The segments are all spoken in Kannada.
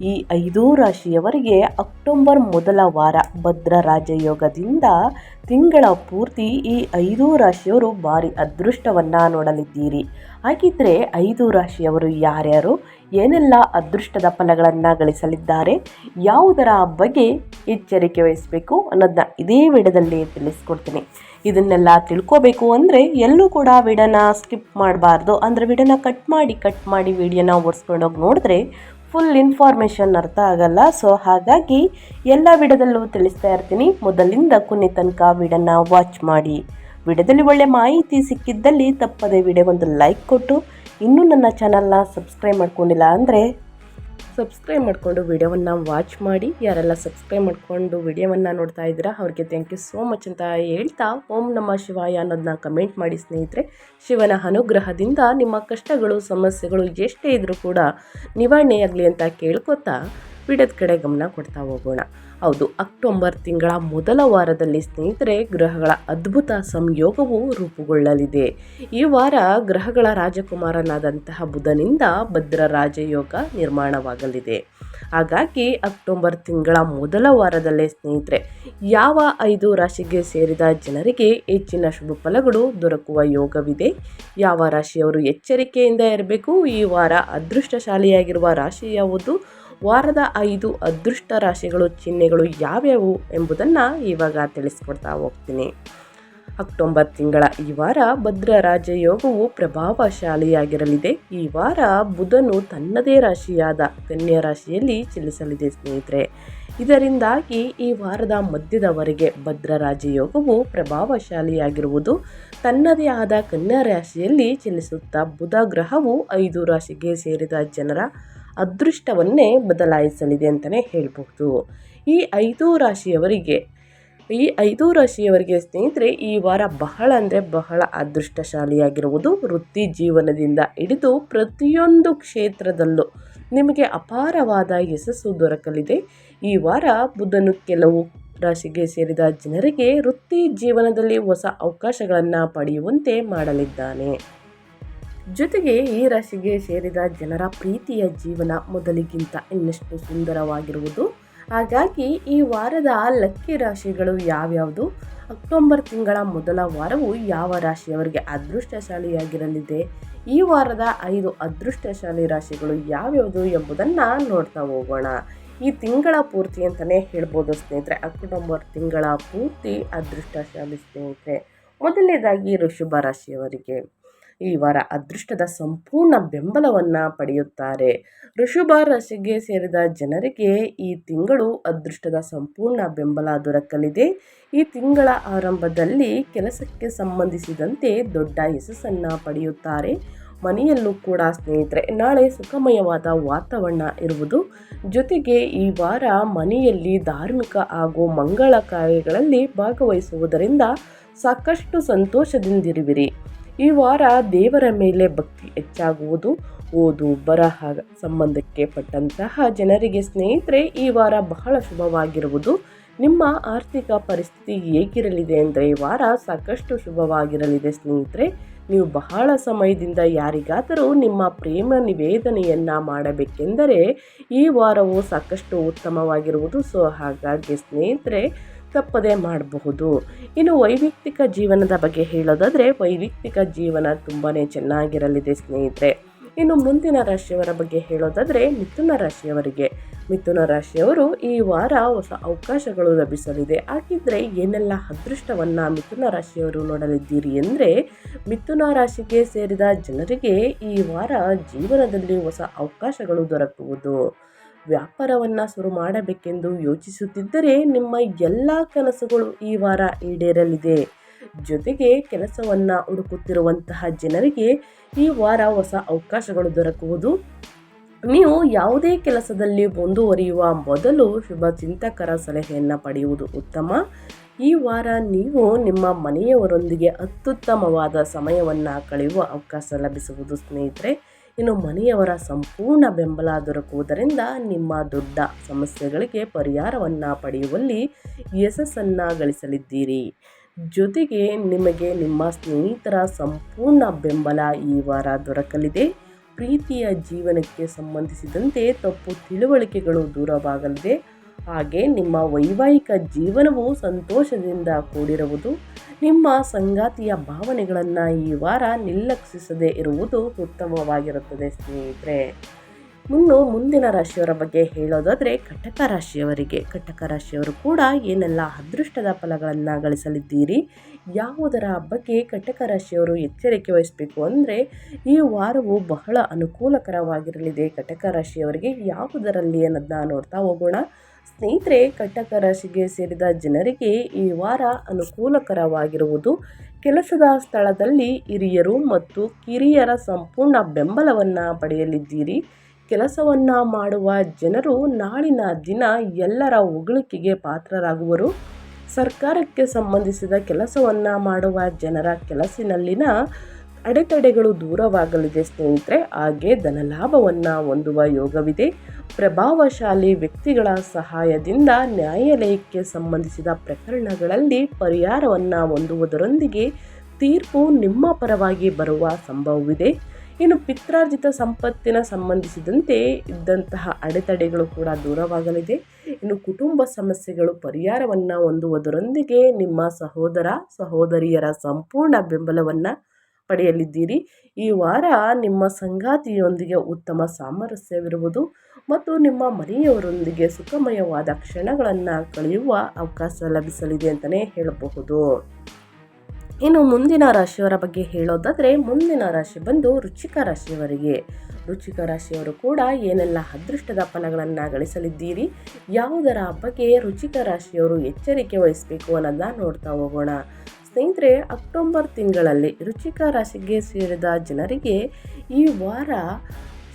ಈ ಐದೂ ರಾಶಿಯವರಿಗೆ ಅಕ್ಟೋಬರ್ ಮೊದಲ ವಾರ ಭದ್ರ ರಾಜಯೋಗದಿಂದ ತಿಂಗಳ ಪೂರ್ತಿ ಈ ಐದೂ ರಾಶಿಯವರು ಭಾರಿ ಅದೃಷ್ಟವನ್ನು ನೋಡಲಿದ್ದೀರಿ. ಹಾಗಿದ್ರೆ ಐದು ರಾಶಿಯವರು ಯಾರ್ಯಾರು? ಏನೆಲ್ಲ ಅದೃಷ್ಟದ ಫಲಗಳನ್ನು ಗಳಿಸಲಿದ್ದಾರೆ? ಯಾವುದರ ಬಗ್ಗೆ ಎಚ್ಚರಿಕೆ ವಹಿಸಬೇಕು ಅನ್ನೋದನ್ನ ಇದೇ ವಿಡದಲ್ಲಿ ತಿಳಿಸ್ಕೊಡ್ತೀನಿ. ಇದನ್ನೆಲ್ಲ ತಿಳ್ಕೋಬೇಕು ಅಂದರೆ ಎಲ್ಲೂ ಕೂಡ ವಿಡನ ಸ್ಕಿಪ್ ಮಾಡಬಾರ್ದು. ಅಂದರೆ ವಿಡನ ಕಟ್ ಮಾಡಿ ಕಟ್ ಮಾಡಿ ವಿಡಿಯೋನ ಓಡಿಸ್ಕೊಂಡೋಗಿ ನೋಡಿದ್ರೆ ಫುಲ್ ಇನ್ಫಾರ್ಮೇಷನ್ ಅರ್ಥ ಆಗಲ್ಲ. ಸೊ ಹಾಗಾಗಿ ಎಲ್ಲ ವಿಡದಲ್ಲೂ ತಿಳಿಸ್ತಾ ಇರ್ತೀನಿ. ಮೊದಲಿಂದ ಕೊನೆ ತನಕ ವಿಡನ್ನು ವಾಚ್ ಮಾಡಿ. ವಿಡದಲ್ಲಿ ಒಳ್ಳೆ ಮಾಹಿತಿ ಸಿಕ್ಕಿದ್ದಲ್ಲಿ ತಪ್ಪದೆ ವಿಡಿಯೋಗೊಂದು ಲೈಕ್ ಕೊಟ್ಟು, ಇನ್ನೂ ನನ್ನ ಚಾನಲ್ನ ಸಬ್ಸ್ಕ್ರೈಬ್ ಮಾಡ್ಕೊಂಡಿಲ್ಲ ಅಂದರೆ ಸಬ್ಸ್ಕ್ರೈಬ್ ಮಾಡಿಕೊಂಡು ವಿಡಿಯೋವನ್ನು ವಾಚ್ ಮಾಡಿ, ಯಾರೆಲ್ಲ ಸಬ್ಸ್ಕ್ರೈಬ್ ಮಾಡಿಕೊಂಡು ವಿಡಿಯೋವನ್ನು ನೋಡ್ತಾ ಇದ್ದೀರಾ, ಅವ್ರಿಗೆ ಥ್ಯಾಂಕ್ ಯು ಸೋ ಮಚ್ ಅಂತ ಹೇಳ್ತಾ ಓಂ ನಮ್ಮ ಶಿವಾಯ ಅನ್ನೋದನ್ನ ಕಮೆಂಟ್ ಮಾಡಿ ಸ್ನೇಹಿತರೆ. ಶಿವನ ಅನುಗ್ರಹದಿಂದ ನಿಮ್ಮ ಕಷ್ಟಗಳು, ಸಮಸ್ಯೆಗಳು ಎಷ್ಟೇ ಇದ್ದರೂ ಕೂಡ ನಿವಾರಣೆಯಾಗಲಿ ಅಂತ ಕೇಳ್ಕೊತಾ ವಿಡಿಯೋದ ಕಡೆ ಗಮನ ಕೊಡ್ತಾ ಹೋಗೋಣ. ಹೌದು, ಅಕ್ಟೋಬರ್ ತಿಂಗಳ ಮೊದಲ ವಾರದಲ್ಲಿ ಸ್ನೇಹಿತರೆ, ಗ್ರಹಗಳ ಅದ್ಭುತ ಸಂಯೋಗವು ರೂಪುಗೊಳ್ಳಲಿದೆ. ಈ ವಾರ ಗ್ರಹಗಳ ರಾಜಕುಮಾರನಾದಂತಹ ಬುಧನಿಂದ ಭದ್ರ ರಾಜಯೋಗ ನಿರ್ಮಾಣವಾಗಲಿದೆ. ಹಾಗಾಗಿ ಅಕ್ಟೋಬರ್ ತಿಂಗಳ ಮೊದಲ ವಾರದಲ್ಲೇ ಸ್ನೇಹಿತರೆ, ಯಾವ ಐದು ರಾಶಿಗೆ ಸೇರಿದ ಜನರಿಗೆ ಹೆಚ್ಚಿನ ಶುಭ ಫಲಗಳು ದೊರಕುವ ಯೋಗವಿದೆ? ಯಾವ ರಾಶಿಯವರು ಎಚ್ಚರಿಕೆಯಿಂದ ಇರಬೇಕು? ಈ ವಾರ ಅದೃಷ್ಟಶಾಲಿಯಾಗಿರುವ ರಾಶಿ ಯಾವುದು? ವಾರದ ಐದು ಅದೃಷ್ಟ ರಾಶಿಗಳು ಚಿಹ್ನೆಗಳು ಯಾವ್ಯಾವು ಎಂಬುದನ್ನು ಇವಾಗ ತಿಳಿಸ್ಕೊಡ್ತಾ ಹೋಗ್ತೀನಿ. ಅಕ್ಟೋಬರ್ ತಿಂಗಳ ಈ ವಾರ ಭದ್ರ ರಾಜಯೋಗವು ಪ್ರಭಾವಶಾಲಿಯಾಗಿರಲಿದೆ. ಈ ವಾರ ಬುಧನು ತನ್ನದೇ ರಾಶಿಯಾದ ಕನ್ಯಾ ರಾಶಿಯಲ್ಲಿ ಚಲಿಸಲಿದೆ ಸ್ನೇಹಿತರೆ. ಇದರಿಂದಾಗಿ ಈ ವಾರದ ಮಧ್ಯದವರೆಗೆ ಭದ್ರ ರಾಜಯೋಗವು ಪ್ರಭಾವಶಾಲಿಯಾಗಿರುವುದು, ತನ್ನದೇ ಆದ ಕನ್ಯಾ ರಾಶಿಯಲ್ಲಿ ಚಲಿಸುತ್ತಾ ಬುಧ ಗ್ರಹವು ಐದು ರಾಶಿಗೆ ಸೇರಿದ ಜನರ ಅದೃಷ್ಟವನ್ನೇ ಬದಲಾಯಿಸಲಿದೆ ಅಂತಲೇ ಹೇಳಬಹುದು. ಈ ಐದು ರಾಶಿಯವರಿಗೆ, ಈ ಐದು ರಾಶಿಯವರಿಗೆ ಸ್ನೇಹಿತರೆ, ಈ ವಾರ ಬಹಳ ಅಂದರೆ ಬಹಳ ಅದೃಷ್ಟಶಾಲಿಯಾಗಿರುವುದು ವೃತ್ತಿ ಜೀವನದಿಂದ ಹಿಡಿದು ಪ್ರತಿಯೊಂದು ಕ್ಷೇತ್ರದಲ್ಲೂ ನಿಮಗೆ ಅಪಾರವಾದ ಯಶಸ್ಸು ದೊರಕಲಿದೆ. ಈ ವಾರ ಬುಧನು ಕೆಲವು ರಾಶಿಗೆ ಸೇರಿದ ಜನರಿಗೆ ವೃತ್ತಿ ಜೀವನದಲ್ಲಿ ಹೊಸ ಅವಕಾಶಗಳನ್ನು ಪಡೆಯುವಂತೆ ಮಾಡಲಿದ್ದಾನೆ. ಜೊತೆಗೆ ಈ ರಾಶಿಗೆ ಸೇರಿದ ಜನರ ಪ್ರೀತಿಯ ಜೀವನ ಮೊದಲಿಗಿಂತ ಇನ್ನಷ್ಟು ಸುಂದರವಾಗಿರುವುದು. ಹಾಗಾಗಿ ಈ ವಾರದ ಲಕ್ಕಿ ರಾಶಿಗಳು ಯಾವ್ಯಾವುದು? ಅಕ್ಟೋಬರ್ ತಿಂಗಳ ಮೊದಲ ವಾರವು ಯಾವ ರಾಶಿಯವರಿಗೆ ಅದೃಷ್ಟಶಾಲಿಯಾಗಿರಲಿದೆ? ಈ ವಾರದ ಐದು ಅದೃಷ್ಟಶಾಲಿ ರಾಶಿಗಳು ಯಾವ್ಯಾವುದು ಎಂಬುದನ್ನು ನೋಡ್ತಾ ಹೋಗೋಣ. ಈ ತಿಂಗಳ ಪೂರ್ತಿ ಅಂತಲೇ ಹೇಳ್ಬೋದು ಸ್ನೇಹಿತರೆ. ಅಕ್ಟೋಬರ್ ತಿಂಗಳ ಪೂರ್ತಿ ಅದೃಷ್ಟಶಾಲಿ ಸ್ನೇಹಿತರೆ. ಮೊದಲನೇದಾಗಿ ಋಷಭ ರಾಶಿಯವರಿಗೆ. ಈ ಅದೃಷ್ಟದ ಸಂಪೂರ್ಣ ಬೆಂಬಲವನ್ನು ಪಡೆಯುತ್ತಾರೆ. ಋಷಭ ರಾಶಿಗೆ ಸೇರಿದ ಜನರಿಗೆ ಈ ತಿಂಗಳು ಅದೃಷ್ಟದ ಸಂಪೂರ್ಣ ಬೆಂಬಲ ದೊರಕಲಿದೆ. ಈ ತಿಂಗಳ ಆರಂಭದಲ್ಲಿ ಕೆಲಸಕ್ಕೆ ಸಂಬಂಧಿಸಿದಂತೆ ದೊಡ್ಡ ಯಶಸ್ಸನ್ನು ಪಡೆಯುತ್ತಾರೆ. ಮನೆಯಲ್ಲೂ ಕೂಡ ಸ್ನೇಹಿತರೆ, ನಾಳೆ ಸುಖಮಯವಾದ ವಾತಾವರಣ ಇರುವುದು. ಜೊತೆಗೆ ಈ ವಾರ ಮನೆಯಲ್ಲಿ ಧಾರ್ಮಿಕ ಹಾಗೂ ಮಂಗಳ ಕಾರ್ಯಗಳಲ್ಲಿ ಭಾಗವಹಿಸುವುದರಿಂದ ಸಾಕಷ್ಟು ಸಂತೋಷದಿಂದಿರುವಿರಿ. ಈ ವಾರ ದೇವರ ಮೇಲೆ ಭಕ್ತಿ ಹೆಚ್ಚಾಗುವುದು. ಓದು, ಬರಹ ಸಂಬಂಧಕ್ಕೆ ಪಟ್ಟಂತಹ ಜನರಿಗೆ ಸ್ನೇಹಿತರೆ, ಈ ವಾರ ಬಹಳ ಶುಭವಾಗಿರುವುದು. ನಿಮ್ಮ ಆರ್ಥಿಕ ಪರಿಸ್ಥಿತಿ ಹೇಗಿರಲಿದೆ ಅಂದರೆ ಈ ವಾರ ಸಾಕಷ್ಟು ಶುಭವಾಗಿರಲಿದೆ ಸ್ನೇಹಿತರೆ. ನೀವು ಬಹಳ ಸಮಯದಿಂದ ಯಾರಿಗಾದರೂ ನಿಮ್ಮ ಪ್ರೇಮ ನಿವೇದನೆಯನ್ನು ಮಾಡಬೇಕೆಂದರೆ ಈ ವಾರವು ಸಾಕಷ್ಟು ಉತ್ತಮವಾಗಿರುವುದು. ಸೊ, ಹಾಗಾಗಿ ಸ್ನೇಹಿತರೆ ತಪ್ಪದೆ ಮಾಡಬಹುದು. ಇನ್ನು ವೈಯಕ್ತಿಕ ಜೀವನದ ಬಗ್ಗೆ ಹೇಳೋದಾದರೆ ವೈಯಕ್ತಿಕ ಜೀವನ ತುಂಬಾ ಚೆನ್ನಾಗಿರಲಿದೆ ಸ್ನೇಹಿತರೆ. ಇನ್ನು ಮುಂದಿನ ರಾಶಿಯವರ ಬಗ್ಗೆ ಹೇಳೋದಾದರೆ ಮಿಥುನ ರಾಶಿಯವರಿಗೆ. ಮಿಥುನ ರಾಶಿಯವರು ಈ ವಾರ ಹೊಸ ಅವಕಾಶಗಳು ಲಭಿಸಲಿದೆ. ಹಾಗಿದ್ದರೆ ಏನೆಲ್ಲ ಅದೃಷ್ಟವನ್ನು ಮಿಥುನ ರಾಶಿಯವರು ನೋಡಲಿದ್ದೀರಿ ಅಂದರೆ ಮಿಥುನ ರಾಶಿಗೆ ಸೇರಿದ ಜನರಿಗೆ ಈ ವಾರ ಜೀವನದಲ್ಲಿ ಹೊಸ ಅವಕಾಶಗಳು ದೊರಕುವುದು. ವ್ಯಾಪಾರವನ್ನು ಶುರು ಮಾಡಬೇಕೆಂದು ಯೋಚಿಸುತ್ತಿದ್ದರೆ ನಿಮ್ಮ ಎಲ್ಲ ಕನಸುಗಳು ಈ ವಾರ ಈಡೇರಲಿದೆ. ಜೊತೆಗೆ ಕೆಲಸವನ್ನು ಹುಡುಕುತ್ತಿರುವಂತಹ ಜನರಿಗೆ ಈ ವಾರ ಹೊಸ ಅವಕಾಶಗಳು ದೊರಕುವುದು. ನೀವು ಯಾವುದೇ ಕೆಲಸದಲ್ಲಿ ಮುಂದುವರಿಯುವ ಮೊದಲು ಶುಭ ಚಿಂತಕರ ಸಲಹೆಯನ್ನು ಪಡೆಯುವುದು ಉತ್ತಮ. ಈ ವಾರ ನೀವು ನಿಮ್ಮ ಮನೆಯವರೊಂದಿಗೆ ಅತ್ಯುತ್ತಮವಾದ ಸಮಯವನ್ನು ಕಳೆಯುವ ಅವಕಾಶ ಲಭಿಸುವುದು ಸ್ನೇಹಿತರೆ. ಇನ್ನು ಮನೆಯವರ ಸಂಪೂರ್ಣ ಬೆಂಬಲ ದೊರಕುವುದರಿಂದ ನಿಮ್ಮ ದೊಡ್ಡ ಸಮಸ್ಯೆಗಳಿಗೆ ಪರಿಹಾರವನ್ನು ಪಡೆಯುವಲ್ಲಿ ಯಶಸ್ಸನ್ನು ಗಳಿಸಲಿದ್ದೀರಿ. ಜೊತೆಗೆ ನಿಮಗೆ ನಿಮ್ಮ ಸ್ನೇಹಿತರ ಸಂಪೂರ್ಣ ಬೆಂಬಲ ಈ ವಾರ ದೊರಕಲಿದೆ. ಪ್ರೀತಿಯ ಜೀವನಕ್ಕೆ ಸಂಬಂಧಿಸಿದಂತೆ ತಪ್ಪು ತಿಳುವಳಿಕೆಗಳು ದೂರವಾಗಲಿದೆ. ಹಾಗೆ ನಿಮ್ಮ ವೈವಾಹಿಕ ಜೀವನವು ಸಂತೋಷದಿಂದ ಕೂಡಿರುವುದು, ನಿಮ್ಮ ಸಂಗಾತಿಯ ಭಾವನೆಗಳನ್ನು ಈ ವಾರ ನಿರ್ಲಕ್ಷಿಸದೇ ಇರುವುದು ಉತ್ತಮವಾಗಿರುತ್ತದೆ ಸ್ನೇಹಿತರೆ. ಇನ್ನು ಮುಂದಿನ ರಾಶಿಯವರ ಬಗ್ಗೆ ಹೇಳೋದಾದರೆ ಕಟಕ ರಾಶಿಯವರಿಗೆ. ಕಟಕ ರಾಶಿಯವರು ಕೂಡ ಏನೆಲ್ಲ ಅದೃಷ್ಟದ ಫಲಗಳನ್ನು ಗಳಿಸಲಿದ್ದೀರಿ, ಯಾವುದರ ಬಗ್ಗೆ ಕಟಕ ರಾಶಿಯವರು ಎಚ್ಚರಿಕೆ ವಹಿಸಬೇಕು ಅಂದರೆ ಈ ವಾರವು ಬಹಳ ಅನುಕೂಲಕರವಾಗಿರಲಿದೆ. ಕಟಕ ರಾಶಿಯವರಿಗೆ ಯಾವುದರಲ್ಲಿ ಅನ್ನೋದನ್ನ ನೋಡ್ತಾ ಹೋಗೋಣ. ಸ್ನೇಹಿತರೆ, ಕಟಕ ರಾಶಿಗೆ ಸೇರಿದ ಜನರಿಗೆ ಈ ವಾರ ಅನುಕೂಲಕರವಾಗಿರುವುದು ಕೆಲಸದ ಸ್ಥಳದಲ್ಲಿ ಹಿರಿಯರು ಮತ್ತು ಕಿರಿಯರ ಸಂಪೂರ್ಣ ಬೆಂಬಲವನ್ನು ಪಡೆಯಲಿದ್ದೀರಿ. ಕೆಲಸವನ್ನು ಮಾಡುವ ಜನರು ನಾಳಿನ ದಿನ ಎಲ್ಲರ ಹೊಗಳಿಕೆಗೆ ಪಾತ್ರರಾಗುವರು. ಸರ್ಕಾರಕ್ಕೆ ಸಂಬಂಧಿಸಿದ ಕೆಲಸವನ್ನು ಮಾಡುವ ಜನರ ಕೆಲಸಿನಲ್ಲಿನ ಅಡೆತಡೆಗಳು ದೂರವಾಗಲಿದೆ ಸ್ನೇಹಿತರೆ, ಹಾಗೆ ಧನಲಾಭವನ್ನು ಹೊಂದುವ ಯೋಗವಿದೆ. ಪ್ರಭಾವಶಾಲಿ ವ್ಯಕ್ತಿಗಳ ಸಹಾಯದಿಂದ ನ್ಯಾಯಾಲಯಕ್ಕೆ ಸಂಬಂಧಿಸಿದ ಪ್ರಕರಣಗಳಲ್ಲಿ ಪರಿಹಾರವನ್ನು ಹೊಂದುವುದರೊಂದಿಗೆ ತೀರ್ಪು ನಿಮ್ಮ ಪರವಾಗಿ ಬರುವ ಸಂಭವವಿದೆ. ಇನ್ನು ಪಿತ್ರಾರ್ಜಿತ ಸಂಪತ್ತಿನ ಸಂಬಂಧಿಸಿದಂತೆ ಇದ್ದಂತಹ ಅಡೆತಡೆಗಳು ಕೂಡ ದೂರವಾಗಲಿದೆ. ಇನ್ನು ಕುಟುಂಬ ಸಮಸ್ಯೆಗಳು ಪರಿಹಾರವನ್ನು ಹೊಂದುವುದರೊಂದಿಗೆ ನಿಮ್ಮ ಸಹೋದರ, ಸಹೋದರಿಯರ ಸಂಪೂರ್ಣ ಬೆಂಬಲವನ್ನು ಪಡೆಯಲಿದ್ದೀರಿ. ಈ ವಾರ ನಿಮ್ಮ ಸಂಗಾತಿಯೊಂದಿಗೆ ಉತ್ತಮ ಸಾಮರಸ್ಯವಿರುವುದು ಮತ್ತು ನಿಮ್ಮ ಮನೆಯವರೊಂದಿಗೆ ಸುಖಮಯವಾದ ಕ್ಷಣಗಳನ್ನು ಕಳೆಯುವ ಅವಕಾಶ ಲಭಿಸಲಿದೆ ಅಂತಲೇ ಹೇಳಬಹುದು. ಇನ್ನು ಮುಂದಿನ ರಾಶಿಯವರ ಬಗ್ಗೆ ಹೇಳೋದಾದರೆ, ಮುಂದಿನ ರಾಶಿ ಬಂದು ರುಚಿಕ ರಾಶಿಯವರಿಗೆ. ರುಚಿಕ ರಾಶಿಯವರು ಕೂಡ ಏನೆಲ್ಲ ಅದೃಷ್ಟದ ಫಲಗಳನ್ನು ಗಳಿಸಲಿದ್ದೀರಿ, ಯಾವುದರ ಬಗ್ಗೆ ರುಚಿಕ ರಾಶಿಯವರು ಎಚ್ಚರಿಕೆ ವಹಿಸಬೇಕು ಅನ್ನೋದನ್ನ ನೋಡ್ತಾ ಹೋಗೋಣ. ಸ್ನೇಹಿತರೆ, ಅಕ್ಟೋಬರ್ ತಿಂಗಳಲ್ಲಿ ರುಚಿಕ ರಾಶಿಗೆ ಸೇರಿದ ಜನರಿಗೆ ಈ ವಾರ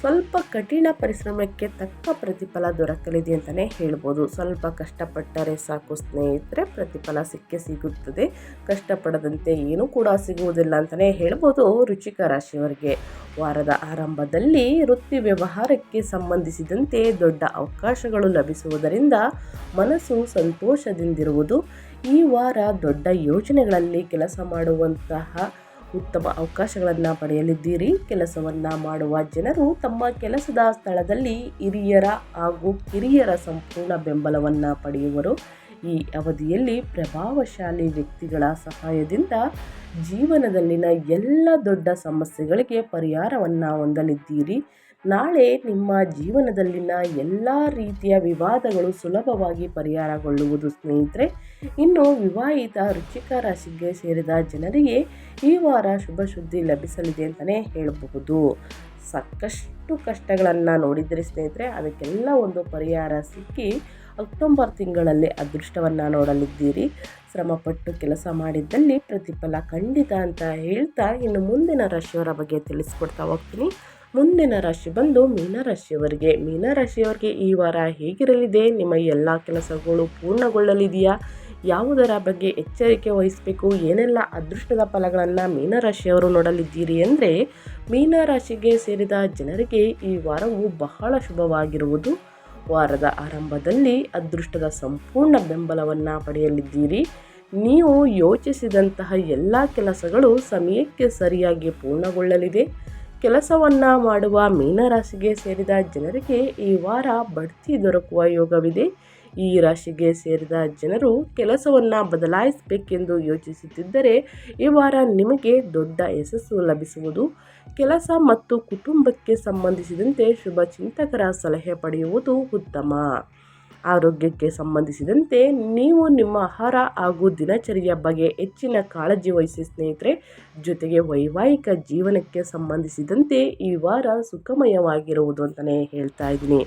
ಸ್ವಲ್ಪ ಕಠಿಣ ಪರಿಶ್ರಮಕ್ಕೆ ತಕ್ಕ ಪ್ರತಿಫಲ ದೊರಕಲಿದೆ ಅಂತಲೇ ಹೇಳ್ಬೋದು. ಸ್ವಲ್ಪ ಕಷ್ಟಪಟ್ಟರೆ ಸಾಕು ಸ್ನೇಹಿತರೆ, ಪ್ರತಿಫಲ ಸಿಕ್ಕೇ ಸಿಗುತ್ತದೆ. ಕಷ್ಟಪಡದಂತೆ ಏನೂ ಕೂಡ ಸಿಗುವುದಿಲ್ಲ ಅಂತಲೇ ಹೇಳ್ಬೋದು ರುಚಿಕ ರಾಶಿಯವರಿಗೆ. ವಾರದ ಆರಂಭದಲ್ಲಿ ವೃತ್ತಿ ವ್ಯವಹಾರಕ್ಕೆ ಸಂಬಂಧಿಸಿದಂತೆ ದೊಡ್ಡ ಅವಕಾಶಗಳು ಲಭಿಸುವುದರಿಂದ ಮನಸ್ಸು ಸಂತೋಷದಿಂದಿರುವುದು ಈ ವಾರ ದೊಡ್ಡ ಯೋಜನೆಗಳಲ್ಲಿ ಕೆಲಸ ಮಾಡುವಂತಹ ಉತ್ತಮ ಅವಕಾಶಗಳನ್ನು ಪಡೆಯಲಿದ್ದೀರಿ. ಕೆಲಸವನ್ನು ಮಾಡುವ ಜನರು ತಮ್ಮ ಕೆಲಸದ ಸ್ಥಳದಲ್ಲಿ ಹಿರಿಯರ ಹಾಗೂ ಕಿರಿಯರ ಸಂಪೂರ್ಣ ಬೆಂಬಲವನ್ನು ಪಡೆಯುವರು. ಈ ಅವಧಿಯಲ್ಲಿ ಪ್ರಭಾವಶಾಲಿ ವ್ಯಕ್ತಿಗಳ ಸಹಾಯದಿಂದ ಜೀವನದಲ್ಲಿನ ಎಲ್ಲ ದೊಡ್ಡ ಸಮಸ್ಯೆಗಳಿಗೆ ಪರಿಹಾರವನ್ನು ಹೊಂದಲಿದ್ದೀರಿ. ನಾಳೆ ನಿಮ್ಮ ಜೀವನದಲ್ಲಿನ ಎಲ್ಲ ರೀತಿಯ ವಿವಾದಗಳು ಸುಲಭವಾಗಿ ಪರಿಹಾರಗೊಳ್ಳುವುದು ಸ್ನೇಹಿತರೆ, ಇನ್ನು ವಿವಾಹಿತ ರುಚಿಕ ರಾಶಿಗೆ ಸೇರಿದ ಜನರಿಗೆ ಈ ವಾರ ಶುಭ ಸುದ್ದಿ ಲಭಿಸಲಿದೆ ಅಂತಲೇ ಹೇಳಬಹುದು. ಸಾಕಷ್ಟು ಕಷ್ಟಗಳನ್ನು ನೋಡಿದರೆ ಸ್ನೇಹಿತರೆ, ಅದಕ್ಕೆಲ್ಲ ಒಂದು ಪರಿಹಾರ ಸಿಕ್ಕಿ ಅಕ್ಟೋಬರ್ ತಿಂಗಳಲ್ಲಿ ಅದೃಷ್ಟವನ್ನು ನೋಡಲಿದ್ದೀರಿ. ಶ್ರಮಪಟ್ಟು ಕೆಲಸ ಮಾಡಿದ್ದಲ್ಲಿ ಪ್ರತಿಫಲ ಖಂಡಿತ ಅಂತ ಹೇಳ್ತಾ ಇನ್ನು ಮುಂದಿನ ರಾಶಿಯವರ ಬಗ್ಗೆ ತಿಳಿಸ್ಕೊಡ್ತಾ ಹೋಗ್ತೀನಿ. ಮುಂದಿನ ರಾಶಿ ಬಂದು ಮೀನರಾಶಿಯವರಿಗೆ ಮೀನರಾಶಿಯವರಿಗೆ ಈ ವಾರ ಹೇಗಿರಲಿದೆ? ನಿಮ್ಮ ಎಲ್ಲ ಕೆಲಸಗಳು ಪೂರ್ಣಗೊಳ್ಳಲಿದೆಯಾ? ಯಾವುದರ ಬಗ್ಗೆ ಎಚ್ಚರಿಕೆ ವಹಿಸಬೇಕು? ಏನೆಲ್ಲ ಅದೃಷ್ಟದ ಫಲಗಳನ್ನು ಮೀನರಾಶಿಯವರು ನೋಡಲಿದ್ದೀರಿ ಅಂದರೆ ಮೀನರಾಶಿಗೆ ಸೇರಿದ ಜನರಿಗೆ ಈ ವಾರವು ಬಹಳ ಶುಭವಾಗಿರುವುದು. ವಾರದ ಆರಂಭದಲ್ಲಿ ಅದೃಷ್ಟದ ಸಂಪೂರ್ಣ ಬೆಂಬಲವನ್ನು ಪಡೆಯಲಿದ್ದೀರಿ. ನೀವು ಯೋಚಿಸಿದಂತಹ ಎಲ್ಲ ಕೆಲಸಗಳು ಸಮಯಕ್ಕೆ ಸರಿಯಾಗಿ ಪೂರ್ಣಗೊಳ್ಳಲಿದೆ. ಕೆಲಸವನ್ನು ಮಾಡುವ ಮೀನರಾಶಿಗೆ ಸೇರಿದ ಜನರಿಗೆ ಈ ವಾರ ಬಡ್ತಿ ದೊರಕುವ ಯೋಗವಿದೆ. ಈ ರಾಶಿಗೆ ಸೇರಿದ ಜನರು ಕೆಲಸವನ್ನು ಬದಲಾಯಿಸಬೇಕೆಂದು ಯೋಚಿಸುತ್ತಿದ್ದರೆ ಈ ವಾರ ನಿಮಗೆ ದೊಡ್ಡ ಯಶಸ್ಸು ಲಭಿಸುವುದು. ಕೆಲಸ ಮತ್ತು ಕುಟುಂಬಕ್ಕೆ ಸಂಬಂಧಿಸಿದಂತೆ ಶುಭ ಚಿಂತಕರ ಸಲಹೆ ಪಡೆಯುವುದು ಉತ್ತಮ. ಆರೋಗ್ಯಕ್ಕೆ ಸಂಬಂಧಿಸಿದಂತೆ ನೀವು ನಿಮ್ಮ ಆಹಾರ ಹಾಗೂ ದಿನಚರಿಯ ಬಗ್ಗೆ ಹೆಚ್ಚಿನ ಕಾಳಜಿ ವಹಿಸಿ ಸ್ನೇಹಿತರೆ. ಜೊತೆಗೆ ವೈವಾಹಿಕ ಜೀವನಕ್ಕೆ ಸಂಬಂಧಿಸಿದಂತೆ ಈ ವಾರ ಸುಖಮಯವಾಗಿರುವುದು ಅಂತಲೇ ಹೇಳ್ತಾ ಇದ್ದೀನಿ.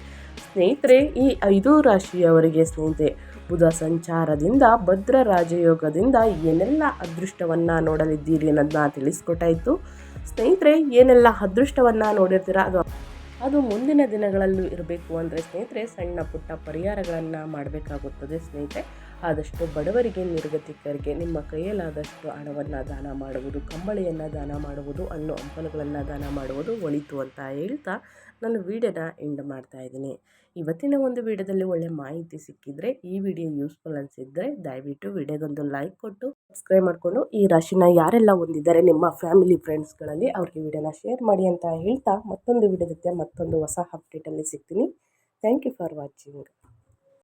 ಸ್ನೇಹಿತರೆ, ಈ ಐದು ರಾಶಿಯವರಿಗೆ ಸ್ನೇಹಿತರೆ, ಬುಧ ಸಂಚಾರದಿಂದ, ಭದ್ರ ರಾಜಯೋಗದಿಂದ ಏನೆಲ್ಲ ಅದೃಷ್ಟವನ್ನು ನೋಡಲಿದ್ದೀರಿ ಅನ್ನೋದನ್ನ ತಿಳಿಸ್ಕೊಟ್ಟಾಯಿತು. ಸ್ನೇಹಿತರೆ, ಏನೆಲ್ಲ ಅದೃಷ್ಟವನ್ನು ನೋಡಿರ್ತೀರ? ಅದು ಅದು ಮುಂದಿನ ದಿನಗಳಲ್ಲೂ ಇರಬೇಕು ಅಂದರೆ ಸ್ನೇಹಿತರೆ ಸಣ್ಣ ಪುಟ್ಟ ಪರಿಹಾರಗಳನ್ನು ಮಾಡಬೇಕಾಗುತ್ತದೆ ಸ್ನೇಹಿತರೆ. ಆದಷ್ಟು ಬಡವರಿಗೆ, ನಿರ್ಗತಿಕರಿಗೆ, ನಿಮ್ಮ ಕೈಯಲ್ಲಾದಷ್ಟು ಹಣವನ್ನು ದಾನ ಮಾಡುವುದು, ಕಂಬಳಿಯನ್ನು ದಾನ ಮಾಡುವುದು, ಹಣ್ಣು ಹಂಪಲುಗಳನ್ನು ದಾನ ಮಾಡುವುದು ಒಳಿತು ಅಂತ ಹೇಳ್ತಾ ನಾನು ವಿಡಿಯೋನ ಎಂಡ್ ಮಾಡ್ತಾ ಇದ್ದೀನಿ. ಇವತ್ತಿನ ಒಂದು ವಿಡಿಯೋದಲ್ಲಿ ಒಳ್ಳೆ ಮಾಹಿತಿ ಸಿಕ್ಕಿದ್ರೆ ಈ ವಿಡಿಯೋ ಯೂಸ್ಫುಲ್ ಅನಿಸಿದ್ರೆ ದಯವಿಟ್ಟು ವಿಡಿಯೋಗೊಂದು ಲೈಕ್ ಕೊಟ್ಟು ಸಬ್ಸ್ಕ್ರೈಬ್ ಮಾಡಿಕೊಂಡು, ಈ ರಾಶಿನ ಯಾರೆಲ್ಲ ಹೊಂದಿದ್ದಾರೆ, ನಿಮ್ಮ ಫ್ಯಾಮಿಲಿ ಫ್ರೆಂಡ್ಸ್ಗಳಲ್ಲಿ ಅವ್ರಿಗೆ ವಿಡಿಯೋನ ಶೇರ್ ಮಾಡಿ ಅಂತ ಹೇಳ್ತಾ ಮತ್ತೊಂದು ವಿಡಿಯೋ ಮತ್ತೊಂದು ಹೊಸ ಅಪ್ಡೇಟಲ್ಲಿ ಸಿಗ್ತೀನಿ. Thank you for watching